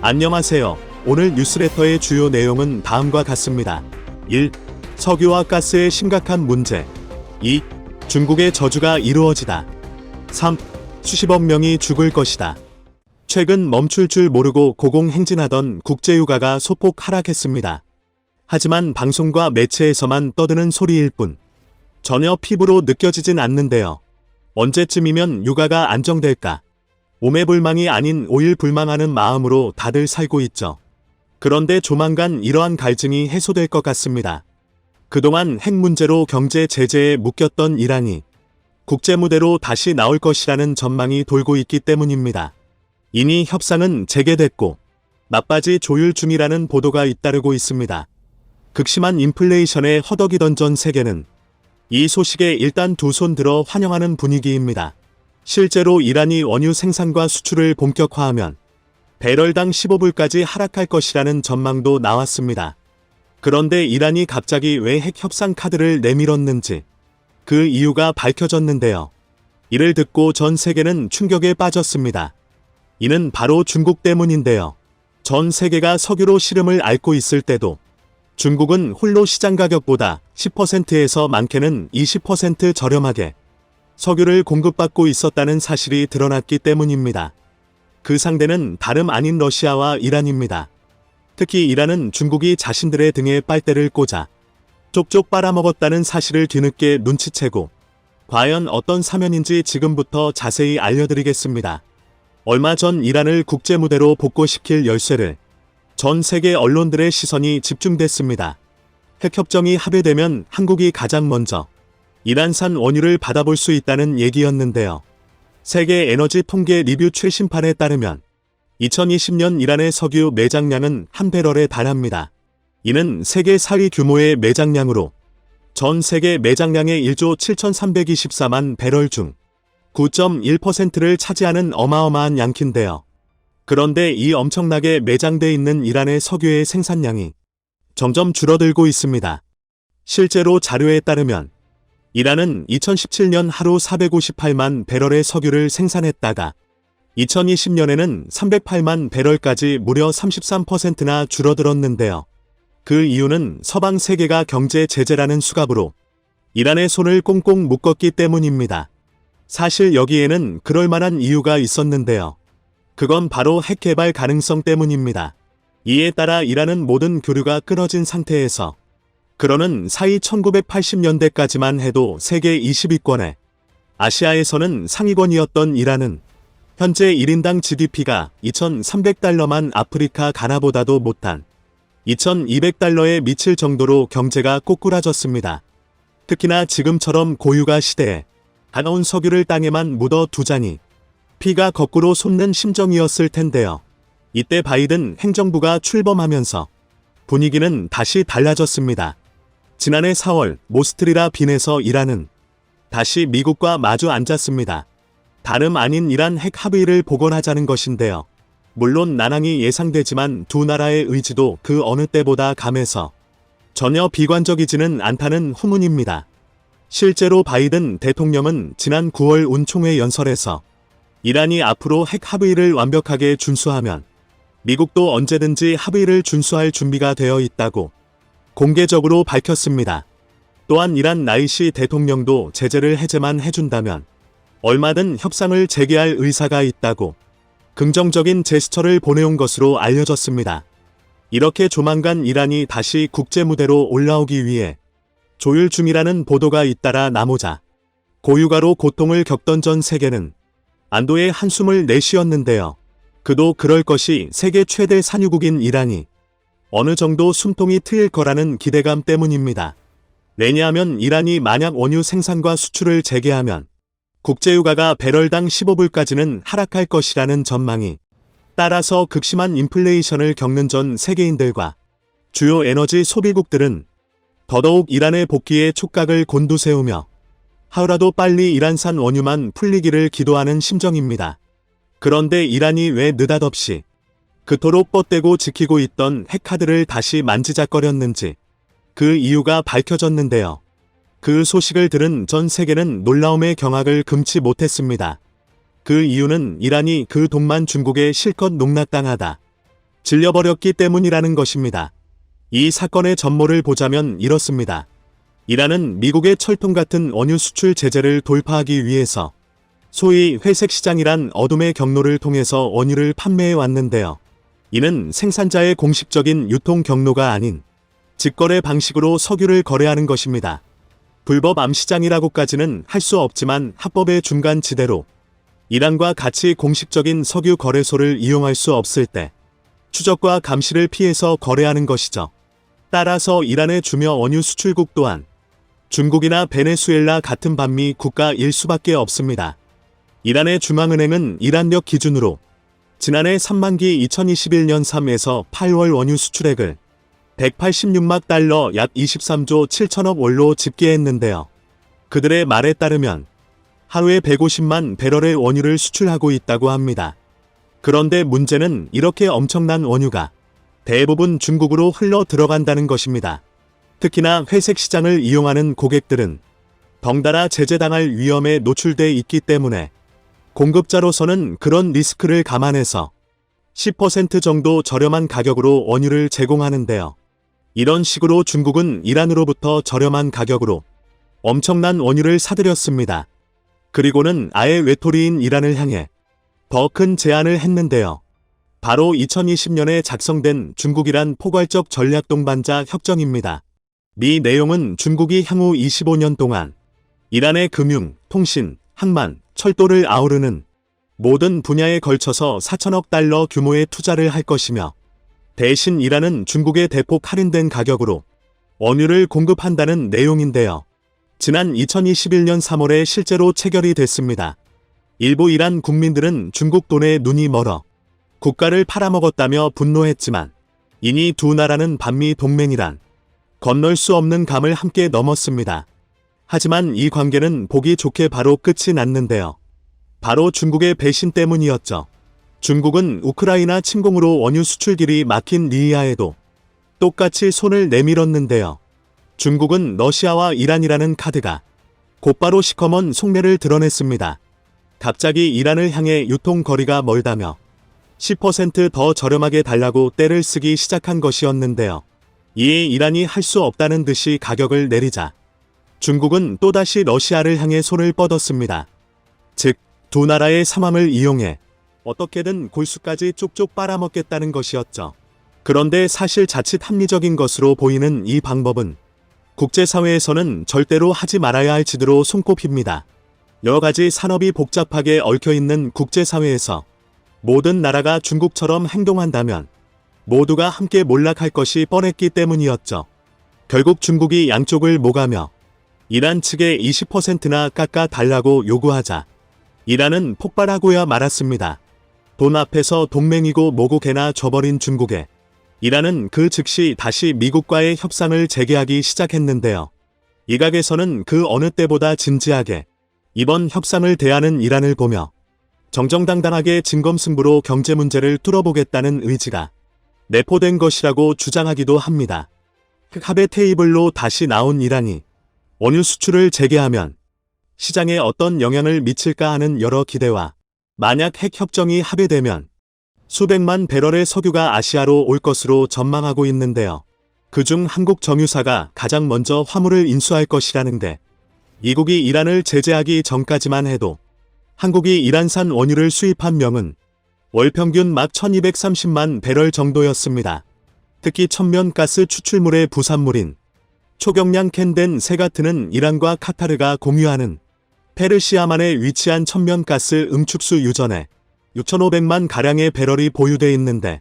안녕하세요. 오늘 뉴스레터의 주요 내용은 다음과 같습니다. 1. 석유와 가스의 심각한 문제. 2. 중국의 저주가 이루어지다. 3. 수십억 명이 죽을 것이다. 최근 멈출 줄 모르고 고공행진하던 국제유가가 소폭 하락했습니다. 하지만 방송과 매체에서만 떠드는 소리일 뿐 전혀 피부로 느껴지진 않는데요. 언제쯤이면 유가가 안정될까? 오매불망이 아닌 오일 불망하는 마음으로 다들 살고 있죠. 그런데 조만간 이러한 갈증이 해소될 것 같습니다. 그동안 핵 문제로 경제 제재에 묶였던 이란이 국제 무대로 다시 나올 것이라는 전망이 돌고 있기 때문입니다. 이미 협상은 재개됐고 맞바지 조율 중이라는 보도가 잇따르고 있습니다. 극심한 인플레이션에 허덕이던 전 세계는 이 소식에 일단 두 손 들어 환영하는 분위기입니다. 실제로 이란이 원유 생산과 수출을 본격화하면 배럴당 15불까지 하락할 것이라는 전망도 나왔습니다. 그런데 이란이 갑자기 왜 핵 협상 카드를 내밀었는지 그 이유가 밝혀졌는데요. 이를 듣고 전 세계는 충격에 빠졌습니다. 이는 바로 중국 때문인데요. 전 세계가 석유로 시름을 앓고 있을 때도 중국은 홀로 시장 가격보다 10%에서 많게는 20% 저렴하게 석유를 공급받고 있었다는 사실이 드러났기 때문입니다. 그 상대는 다름 아닌 러시아와 이란입니다. 특히 이란은 중국이 자신들의 등에 빨대를 꽂아 쪽쪽 빨아먹었다는 사실을 뒤늦게 눈치채고 과연 어떤 사면인지 지금부터 자세히 알려드리겠습니다. 얼마 전 이란을 국제무대로 복고시킬 열쇠를 전 세계 언론들의 시선이 집중됐습니다. 핵협정이 합의되면 한국이 가장 먼저 이란산 원유를 받아볼 수 있다는 얘기였는데요. 세계 에너지 통계 리뷰 최신판에 따르면 2020년 이란의 석유 매장량은 한 배럴에 달합니다. 이는 세계 4위 규모의 매장량으로 전 세계 매장량의 1조 7,324만 배럴 중 9.1%를 차지하는 어마어마한 양키인데요. 그런데 이 엄청나게 매장돼 있는 이란의 석유의 생산량이 점점 줄어들고 있습니다. 실제로 자료에 따르면 이란은 2017년 하루 458만 배럴의 석유를 생산했다가 2020년에는 308만 배럴까지 무려 33%나 줄어들었는데요. 그 이유는 서방 세계가 경제 제재라는 수갑으로 이란의 손을 꽁꽁 묶었기 때문입니다. 사실 여기에는 그럴 만한 이유가 있었는데요. 그건 바로 핵 개발 가능성 때문입니다. 이에 따라 이란은 모든 교류가 끊어진 상태에서 그러는 사이 1980년대까지만 해도 세계 20위권에 아시아에서는 상위권이었던 이란은 현재 1인당 GDP가 2,300달러만 아프리카 가나보다도 못한 2,200달러에 미칠 정도로 경제가 꼬꾸라졌습니다. 특히나 지금처럼 고유가 시대에 가나온 석유를 땅에만 묻어 두자니 피가 거꾸로 솟는 심정이었을 텐데요. 이때 바이든 행정부가 출범하면서 분위기는 다시 달라졌습니다. 지난해 4월 모스트리라 빈에서 이란은 다시 미국과 마주 앉았습니다. 다름 아닌 이란 핵 합의를 복원하자는 것인데요. 물론 난항이 예상되지만 두 나라의 의지도 그 어느 때보다 감해서 전혀 비관적이지는 않다는 후문입니다. 실제로 바이든 대통령은 지난 9월 운총회 연설에서 이란이 앞으로 핵 합의를 완벽하게 준수하면 미국도 언제든지 합의를 준수할 준비가 되어 있다고 공개적으로 밝혔습니다. 또한 이란 나이시 대통령도 제재를 해제만 해준다면 얼마든 협상을 재개할 의사가 있다고 긍정적인 제스처를 보내온 것으로 알려졌습니다. 이렇게 조만간 이란이 다시 국제무대로 올라오기 위해 조율 중이라는 보도가 잇따라 나오자 고유가로 고통을 겪던 전 세계는 안도의 한숨을 내쉬었는데요. 그도 그럴 것이 세계 최대 산유국인 이란이 어느 정도 숨통이 트일 거라는 기대감 때문입니다. 왜냐하면 이란이 만약 원유 생산과 수출을 재개하면 국제유가가 배럴당 15불까지는 하락할 것이라는 전망이 따라서 극심한 인플레이션을 겪는 전 세계인들과 주요 에너지 소비국들은 더더욱 이란의 복귀에 촉각을 곤두세우며 하루라도 빨리 이란산 원유만 풀리기를 기도하는 심정입니다. 그런데 이란이 왜 느닷없이 그토록 뻗대고 지키고 있던 핵카드를 다시 만지작거렸는지 그 이유가 밝혀졌는데요. 그 소식을 들은 전 세계는 놀라움의 경악을 금치 못했습니다. 그 이유는 이란이 그 돈만 중국에 실컷 농락당하다. 질려버렸기 때문이라는 것입니다. 이 사건의 전모를 보자면 이렇습니다. 이란은 미국의 철통 같은 원유 수출 제재를 돌파하기 위해서 소위 회색 시장이란 어둠의 경로를 통해서 원유를 판매해 왔는데요. 이는 생산자의 공식적인 유통 경로가 아닌 직거래 방식으로 석유를 거래하는 것입니다. 불법 암시장이라고까지는 할 수 없지만 합법의 중간 지대로 이란과 같이 공식적인 석유 거래소를 이용할 수 없을 때 추적과 감시를 피해서 거래하는 것이죠. 따라서 이란의 주며 원유 수출국 또한 중국이나 베네수엘라 같은 반미 국가 일 수밖에 없습니다. 이란의 중앙은행은 이란력 기준으로 지난해 3만기 2021년 3에서 8월 원유 수출액을 186막 달러 약 23조 7천억 원로 집계했는데요. 그들의 말에 따르면 하루에 150만 배럴의 원유를 수출하고 있다고 합니다. 그런데 문제는 이렇게 엄청난 원유가 대부분 중국으로 흘러 들어간다는 것입니다. 특히나 회색 시장을 이용하는 고객들은 덩달아 제재당할 위험에 노출돼 있기 때문에 공급자로서는 그런 리스크를 감안해서 10% 정도 저렴한 가격으로 원유를 제공하는데요. 이런 식으로 중국은 이란으로부터 저렴한 가격으로 엄청난 원유를 사들였습니다. 그리고는 아예 외톨이인 이란을 향해 더 큰 제안을 했는데요. 바로 2020년에 작성된 중국이란 포괄적 전략 동반자 협정입니다. 이 내용은 중국이 향후 25년 동안 이란의 금융, 통신, 항만, 철도를 아우르는 모든 분야에 걸쳐서 4천억 달러 규모의 투자를 할 것이며 대신 이란은 중국에 대폭 할인된 가격으로 원유를 공급한다는 내용인데요. 지난 2021년 3월에 실제로 체결이 됐습니다. 일부 이란 국민들은 중국 돈에 눈이 멀어 국가를 팔아먹었다며 분노했지만 이니 두 나라는 반미 동맹이란 건널 수 없는 감을 함께 넘었습니다. 하지만 이 관계는 보기 좋게 바로 끝이 났는데요. 바로 중국의 배신 때문이었죠. 중국은 우크라이나 침공으로 원유 수출길이 막힌 리비아에도 똑같이 손을 내밀었는데요. 중국은 러시아와 이란이라는 카드가 곧바로 시커먼 속내를 드러냈습니다. 갑자기 이란을 향해 유통거리가 멀다며 10%더 저렴하게 달라고 떼를 쓰기 시작한 것이었는데요. 이에 이란이 할 수 없다는 듯이 가격을 내리자 중국은 또다시 러시아를 향해 손을 뻗었습니다. 즉, 두 나라의 삼함을 이용해 어떻게든 골수까지 쪽쪽 빨아먹겠다는 것이었죠. 그런데 사실 자칫 합리적인 것으로 보이는 이 방법은 국제사회에서는 절대로 하지 말아야 할 지도로 손꼽힙니다. 여러 가지 산업이 복잡하게 얽혀 있는 국제사회에서 모든 나라가 중국처럼 행동한다면 모두가 함께 몰락할 것이 뻔했기 때문이었죠. 결국 중국이 양쪽을 모가며 이란 측에 20%나 깎아 달라고 요구하자 이란은 폭발하고야 말았습니다. 돈 앞에서 동맹이고 개나 져버린 중국에 이란은 그 즉시 다시 미국과의 협상을 재개하기 시작했는데요. 이각에서는 그 어느 때보다 진지하게 이번 협상을 대하는 이란을 보며 정정당당하게 진검승부로 경제 문제를 뚫어보겠다는 의지가 내포된 것이라고 주장하기도 합니다. 합의 테이블로 다시 나온 이란이 원유 수출을 재개하면 시장에 어떤 영향을 미칠까 하는 여러 기대와 만약 핵 협정이 합의되면 수백만 배럴의 석유가 아시아로 올 것으로 전망하고 있는데요. 그중 한국 정유사가 가장 먼저 화물을 인수할 것이라는데 이국이 이란을 제재하기 전까지만 해도 한국이 이란산 원유를 수입한 명은 월 평균 막 1230만 배럴 정도였습니다. 특히 천면가스 추출물의 부산물인 초경량 캔된 세가트는 이란과 카타르가 공유하는 페르시아만에 위치한 천면가스 응축수 유전에 6,500만 가량의 배럴이 보유돼 있는데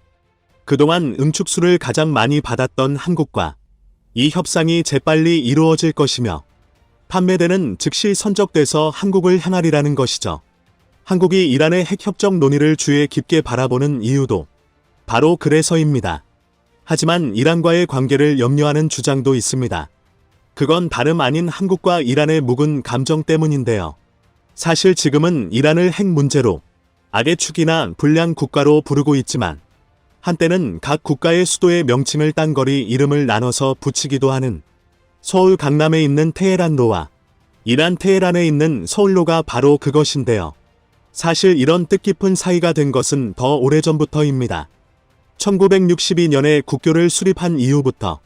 그동안 응축수를 가장 많이 받았던 한국과 이 협상이 재빨리 이루어질 것이며 판매되는 즉시 선적돼서 한국을 향하리라는 것이죠. 한국이 이란의 핵협정 논의를 주에 깊게 바라보는 이유도 바로 그래서입니다. 하지만 이란과의 관계를 염려하는 주장도 있습니다. 그건 다름 아닌 한국과 이란의 묵은 감정 때문인데요. 사실 지금은 이란을 핵 문제로 악의 축이나 불량 국가로 부르고 있지만 한때는 각 국가의 수도의 명칭을 딴 거리 이름을 나눠서 붙이기도 하는 서울 강남에 있는 테헤란로와 이란 테헤란에 있는 서울로가 바로 그것인데요. 사실 이런 뜻깊은 사이가 된 것은 더 오래전부터입니다. 1962년에 국교를 수립한 이후부터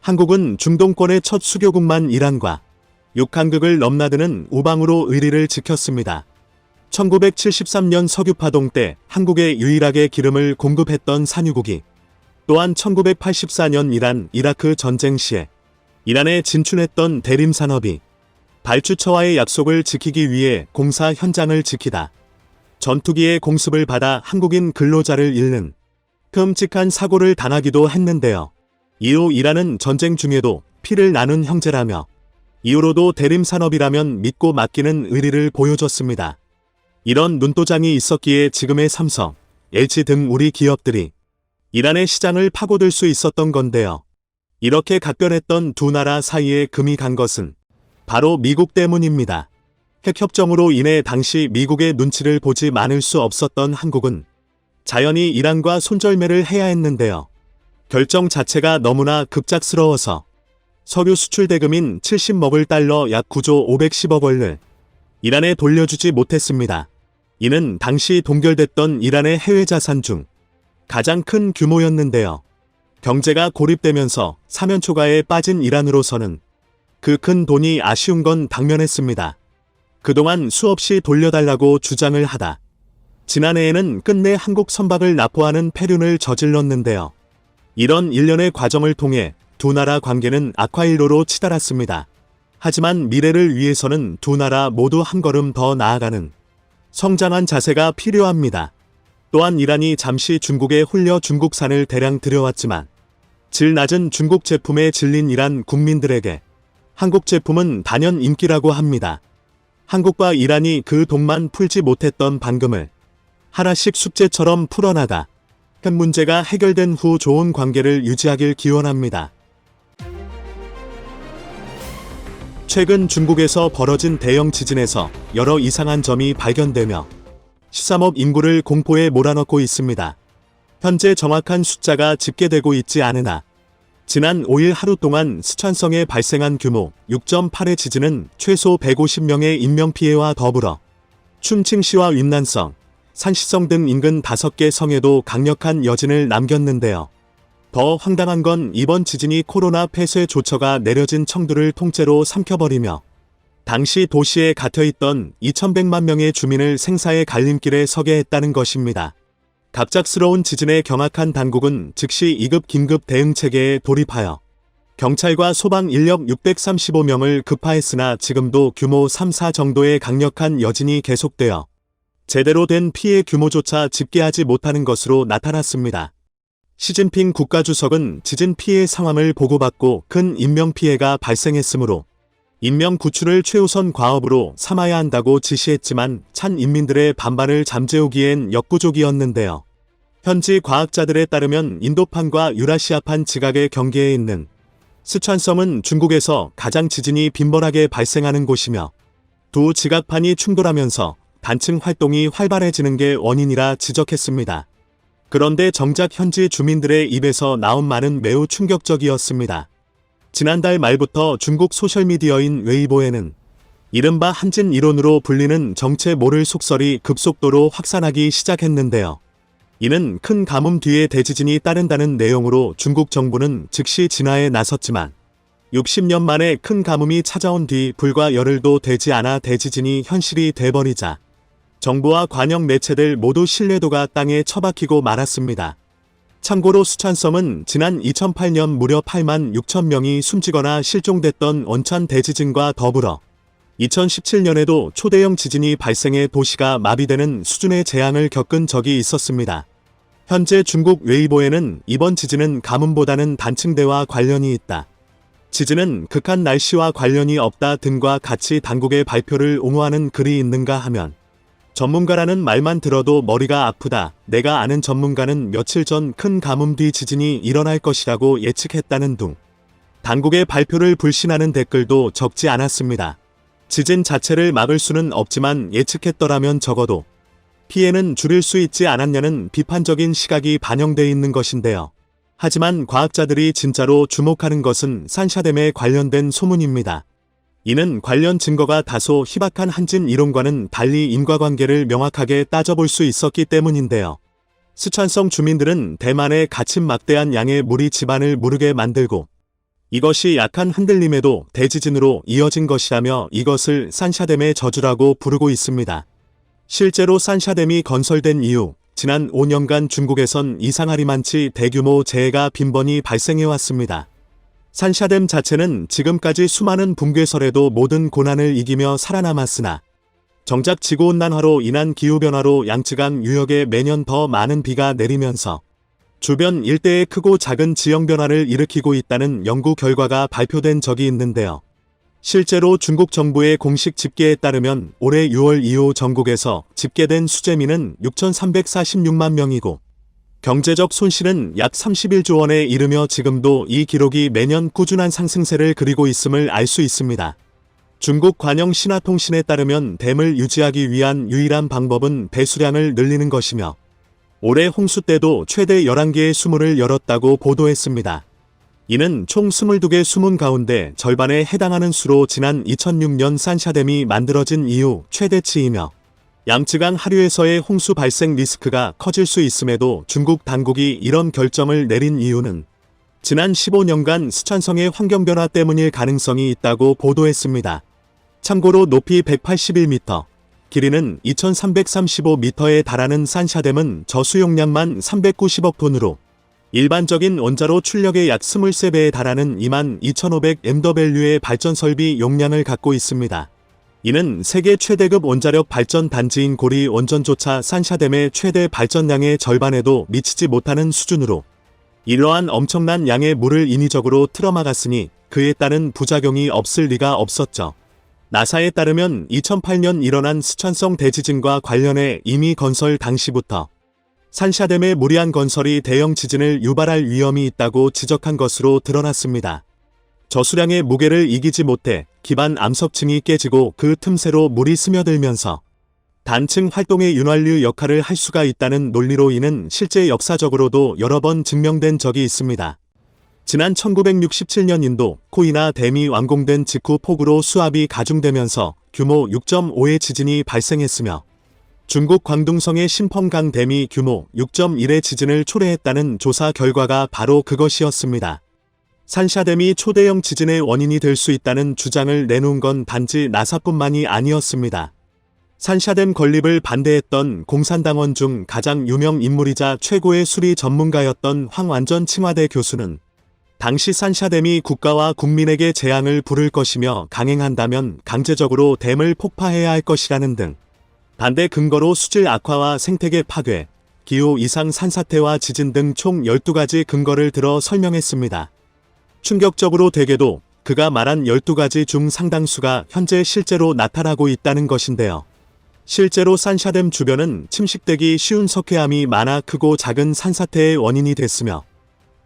한국은 중동권의 첫 수교국만 이란과 육한극을 넘나드는 우방으로 의리를 지켰습니다. 1973년 석유파동 때 한국에 유일하게 기름을 공급했던 산유국이 또한 1984년 이란 이라크 전쟁 시에 이란에 진출했던 대림산업이 발주처와의 약속을 지키기 위해 공사 현장을 지키다 전투기의 공습을 받아 한국인 근로자를 잃는 끔찍한 사고를 당하기도 했는데요. 이후 이란은 전쟁 중에도 피를 나눈 형제라며 이후로도 대림산업이라면 믿고 맡기는 의리를 보여줬습니다. 이런 눈도장이 있었기에 지금의 삼성, LG 등 우리 기업들이 이란의 시장을 파고들 수 있었던 건데요. 이렇게 각별했던 두 나라 사이에 금이 간 것은 바로 미국 때문입니다. 핵협정으로 인해 당시 미국의 눈치를 보지 않을 수 없었던 한국은 자연히 이란과 손절매를 해야 했는데요. 결정 자체가 너무나 급작스러워서 석유 수출 대금인 70먹을 달러 약 9조 510억 원을 이란에 돌려주지 못했습니다. 이는 당시 동결됐던 이란의 해외 자산 중 가장 큰 규모였는데요. 경제가 고립되면서 사면초가에 빠진 이란으로서는 그 큰 돈이 아쉬운 건 당면했습니다. 그동안 수없이 돌려달라고 주장을 하다. 지난해에는 끝내 한국 선박을 납포하는 폐륜을 저질렀는데요. 이런 일련의 과정을 통해 두 나라 관계는 악화일로로 치달았습니다. 하지만 미래를 위해서는 두 나라 모두 한 걸음 더 나아가는 성장한 자세가 필요합니다. 또한 이란이 잠시 중국에 홀려 중국산을 대량 들여왔지만 질 낮은 중국 제품에 질린 이란 국민들에게 한국 제품은 단연 인기라고 합니다. 한국과 이란이 그 돈만 풀지 못했던 방금을 하나씩 숙제처럼 풀어나가 현 문제가 해결된 후 좋은 관계를 유지하길 기원합니다. 최근 중국에서 벌어진 대형 지진에서 여러 이상한 점이 발견되며 13억 인구를 공포에 몰아넣고 있습니다. 현재 정확한 숫자가 집계되고 있지 않으나 지난 5일 하루 동안 스촨성에 발생한 규모 6.8의 지진은 최소 150명의 인명피해와 더불어 춤칭시와 윈난성, 산시성 등 인근 5개 성에도 강력한 여진을 남겼는데요. 더 황당한 건 이번 지진이 코로나 폐쇄 조처가 내려진 청두를 통째로 삼켜버리며 당시 도시에 갇혀있던 2100만 명의 주민을 생사의 갈림길에 서게 했다는 것입니다. 갑작스러운 지진에 경악한 당국은 즉시 2급 긴급 대응 체계에 돌입하여 경찰과 소방 인력 635명을 급파했으나 지금도 규모 3, 4 정도의 강력한 여진이 계속되어 제대로 된 피해 규모조차 집계하지 못하는 것으로 나타났습니다. 시진핑 국가주석은 지진 피해 상황을 보고받고 큰 인명피해가 발생했으므로 인명 구출을 최우선 과업으로 삼아야 한다고 지시했지만 찬 인민들의 반발을 잠재우기엔 역부족이었는데요. 현지 과학자들에 따르면 인도판과 유라시아판 지각의 경계에 있는 스촨섬은 중국에서 가장 지진이 빈번하게 발생하는 곳이며 두 지각판이 충돌하면서 단층 활동이 활발해지는 게 원인이라 지적했습니다. 그런데 정작 현지 주민들의 입에서 나온 말은 매우 충격적이었습니다. 지난달 말부터 중국 소셜미디어인 웨이보에는 이른바 한진 이론으로 불리는 정체 모를 속설이 급속도로 확산하기 시작했는데요. 이는 큰 가뭄 뒤에 대지진이 따른다는 내용으로 중국 정부는 즉시 진화에 나섰지만 60년 만에 큰 가뭄이 찾아온 뒤 불과 열흘도 되지 않아 대지진이 현실이 돼버리자 정부와 관영 매체들 모두 신뢰도가 땅에 처박히고 말았습니다. 참고로 수찬섬은 지난 2008년 무려 8만 6천 명이 숨지거나 실종됐던 원천 대지진과 더불어 2017년에도 초대형 지진이 발생해 도시가 마비되는 수준의 재앙을 겪은 적이 있었습니다. 현재 중국 웨이보에는 이번 지진은 가뭄보다는 단층대와 관련이 있다. 지진은 극한 날씨와 관련이 없다 등과 같이 당국의 발표를 옹호하는 글이 있는가 하면 전문가라는 말만 들어도 머리가 아프다. 내가 아는 전문가는 며칠 전 큰 가뭄 뒤 지진이 일어날 것이라고 예측했다는 둥. 당국의 발표를 불신하는 댓글도 적지 않았습니다. 지진 자체를 막을 수는 없지만 예측했더라면 적어도 피해는 줄일 수 있지 않았냐는 비판적인 시각이 반영돼 있는 것인데요. 하지만 과학자들이 진짜로 주목하는 것은 산샤댐에 관련된 소문입니다. 이는 관련 증거가 다소 희박한 한진 이론과는 달리 인과관계를 명확하게 따져볼 수 있었기 때문인데요. 스촨성 주민들은 대만의 갇힌 막대한 양의 물이 집안을 무르게 만들고 이것이 약한 흔들림에도 대지진으로 이어진 것이라며 이것을 산샤댐의 저주라고 부르고 있습니다. 실제로 산샤댐이 건설된 이후 지난 5년간 중국에선 이상하리만치 대규모 재해가 빈번히 발생해 왔습니다. 산샤댐 자체는 지금까지 수많은 붕괴설에도 모든 고난을 이기며 살아남았으나 정작 지구온난화로 인한 기후변화로 양쯔강 유역에 매년 더 많은 비가 내리면서 주변 일대의 크고 작은 지형 변화를 일으키고 있다는 연구 결과가 발표된 적이 있는데요. 실제로 중국 정부의 공식 집계에 따르면 올해 6월 이후 전국에서 집계된 수재민은 6,346만 명이고 경제적 손실은 약 31조 원에 이르며 지금도 이 기록이 매년 꾸준한 상승세를 그리고 있음을 알 수 있습니다. 중국 관영 신화통신에 따르면 댐을 유지하기 위한 유일한 방법은 배수량을 늘리는 것이며 올해 홍수 때도 최대 11개의 수문을 열었다고 보도했습니다. 이는 총 22개 수문 가운데 절반에 해당하는 수로 지난 2006년 산샤댐이 만들어진 이후 최대치이며 양쯔강 하류에서의 홍수 발생 리스크가 커질 수 있음에도 중국 당국이 이런 결정을 내린 이유는 지난 15년간 스촨성의 환경변화 때문일 가능성이 있다고 보도했습니다. 참고로 높이 181m, 길이는 2335m에 달하는 산샤댐은 저수용량만 390억 톤으로 일반적인 원자로 출력의 약 23배에 달하는 2만 2500mW의 발전 설비 용량을 갖고 있습니다. 이는 세계 최대급 원자력 발전 단지인 고리 원전조차 산샤댐의 최대 발전량의 절반에도 미치지 못하는 수준으로 이러한 엄청난 양의 물을 인위적으로 틀어막았으니 그에 따른 부작용이 없을 리가 없었죠. 나사에 따르면 2008년 일어난 스촨성 대지진과 관련해 이미 건설 당시부터 산샤댐의 무리한 건설이 대형 지진을 유발할 위험이 있다고 지적한 것으로 드러났습니다. 저수량의 무게를 이기지 못해 기반 암석층이 깨지고 그 틈새로 물이 스며들면서 단층 활동의 윤활유 역할을 할 수가 있다는 논리로 이는 실제 역사적으로도 여러 번 증명된 적이 있습니다. 지난 1967년 인도 코이나 댐이 완공된 직후 폭우로 수압이 가중되면서 규모 6.5의 지진이 발생했으며 중국 광둥성의 신펑강 댐이 규모 6.1의 지진을 초래했다는 조사 결과가 바로 그것이었습니다. 산샤댐이 초대형 지진의 원인이 될 수 있다는 주장을 내놓은 건 단지 나사뿐만이 아니었습니다. 산샤댐 건립을 반대했던 공산당원 중 가장 유명 인물이자 최고의 수리 전문가였던 황완전 칭화대 교수는 당시 산샤댐이 국가와 국민에게 재앙을 부를 것이며 강행한다면 강제적으로 댐을 폭파해야 할 것이라는 등 반대 근거로 수질 악화와 생태계 파괴, 기후 이상 산사태와 지진 등 총 12가지 근거를 들어 설명했습니다. 충격적으로 되게도 그가 말한 12가지 중 상당수가 현재 실제로 나타나고 있다는 것인데요. 실제로 산샤댐 주변은 침식되기 쉬운 석회암이 많아 크고 작은 산사태의 원인이 됐으며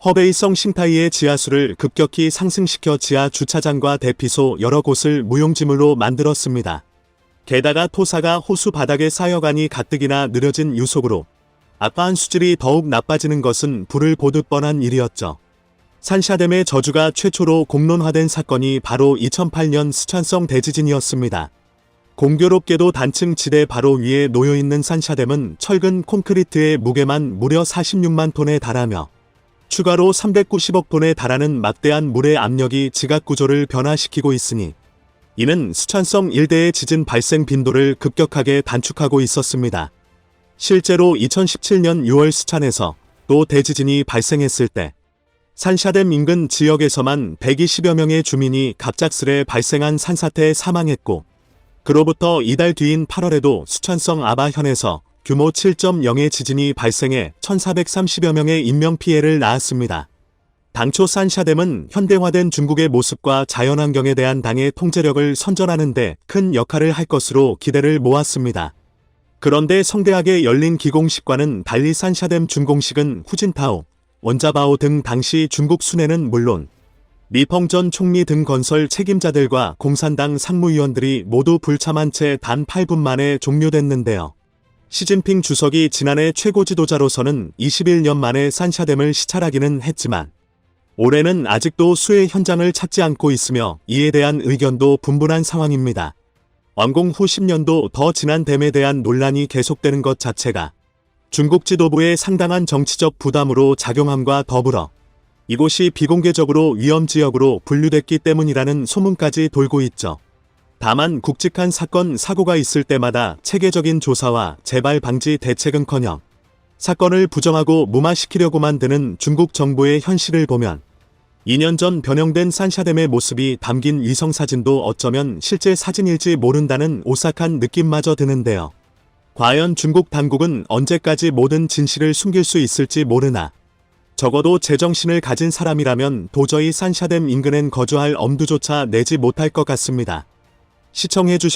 허베이성 싱타이의 지하수를 급격히 상승시켜 지하 주차장과 대피소 여러 곳을 무용지물로 만들었습니다. 게다가 토사가 호수 바닥에 쌓여가니 가뜩이나 느려진 유속으로 악화한 수질이 더욱 나빠지는 것은 불을 보듯 뻔한 일이었죠. 산샤댐의 저주가 최초로 공론화된 사건이 바로 2008년 스촨성 대지진이었습니다. 공교롭게도 단층 지대 바로 위에 놓여있는 산샤댐은 철근 콘크리트의 무게만 무려 46만 톤에 달하며 추가로 390억 톤에 달하는 막대한 물의 압력이 지각 구조를 변화시키고 있으니 이는 수천성 일대의 지진 발생 빈도를 급격하게 단축하고 있었습니다. 실제로 2017년 6월 수찬에서 또 대지진이 발생했을 때 산샤댐 인근 지역에서만 120여 명의 주민이 갑작스레 발생한 산사태에 사망했고 그로부터 이달 뒤인 8월에도 수천성 아바현에서 규모 7.0의 지진이 발생해 1,430여 명의 인명피해를 낳았습니다. 당초 산샤댐은 현대화된 중국의 모습과 자연환경에 대한 당의 통제력을 선전하는 데 큰 역할을 할 것으로 기대를 모았습니다. 그런데 성대하게 열린 기공식과는 달리 산샤댐 준공식은 후진타오, 원자바오 등 당시 중국 순회는 물론 미펑 전 총리 등 건설 책임자들과 공산당 상무위원들이 모두 불참한 채 단 8분 만에 종료됐는데요. 시진핑 주석이 지난해 최고 지도자로서는 21년 만에 산샤댐을 시찰하기는 했지만 올해는 아직도 수해 현장을 찾지 않고 있으며 이에 대한 의견도 분분한 상황입니다. 완공 후 10년도 더 지난 댐에 대한 논란이 계속되는 것 자체가 중국 지도부의 상당한 정치적 부담으로 작용함과 더불어 이곳이 비공개적으로 위험지역으로 분류됐기 때문이라는 소문까지 돌고 있죠. 다만 굵직한 사건, 사고가 있을 때마다 체계적인 조사와 재발 방지 대책은커녕 사건을 부정하고 무마시키려고만 드는 중국 정부의 현실을 보면 2년 전 변형된 산샤댐의 모습이 담긴 위성사진도 어쩌면 실제 사진일지 모른다는 오싹한 느낌마저 드는데요. 과연 중국 당국은 언제까지 모든 진실을 숨길 수 있을지 모르나 적어도 제정신을 가진 사람이라면 도저히 산샤댐 인근엔 거주할 엄두조차 내지 못할 것 같습니다. 시청해주셔서